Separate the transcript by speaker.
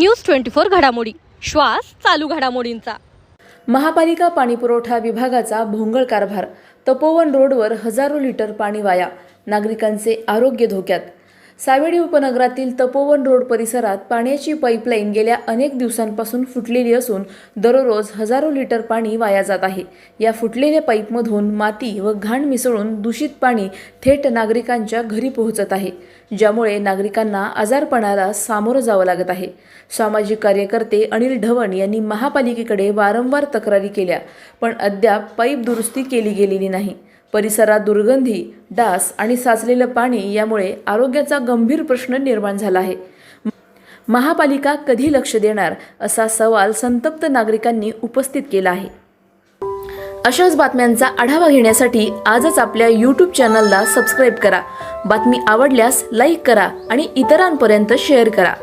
Speaker 1: News twenty four घडामोडी. श्वास चालू घडामोडींचा.
Speaker 2: महापालिका पाणीपुरवठा विभागाचा भोंगळ कारभार. तपोवन रोडवर हजारो लिटर पाणी वाया. नागरिकांचे आरोग्य धोक्यात. सावेडी उपनगरातील तपोवन रोड परिसरात पाण्याची पाईपलाईन गेल्या अनेक दिवसांपासून फुटलेली असून दररोज हजारो लिटर पाणी वाया जात आहे. या फुटलेल्या पाईपमधून माती व घाण मिसळून दूषित पाणी थेट नागरिकांच्या घरी पोहोचत आहे ज्यामुळे नागरिकांना आजारपणाला सामोरं जावं लागत आहे. सामाजिक कार्यकर्ते अनिल ढवण यांनी महापालिकेकडे वारंवार तक्रारी केल्या पण अद्याप पाईप दुरुस्ती केली गेलेली नाही. परिसरात दुर्गंधी डास आणि साचलेलं पाणी यामुळे आरोग्याचा गंभीर प्रश्न निर्माण झाला आहे. महापालिका कधी लक्ष देणार असा सवाल संतप्त नागरिकांनी उपस्थित केला आहे. अशाच बातम्यांचा आढावा घेण्यासाठी आजच आपल्या यूट्यूब चॅनलला सबस्क्राईब करा. बातमी आवडल्यास लाईक करा आणि इतरांपर्यंत शेअर करा.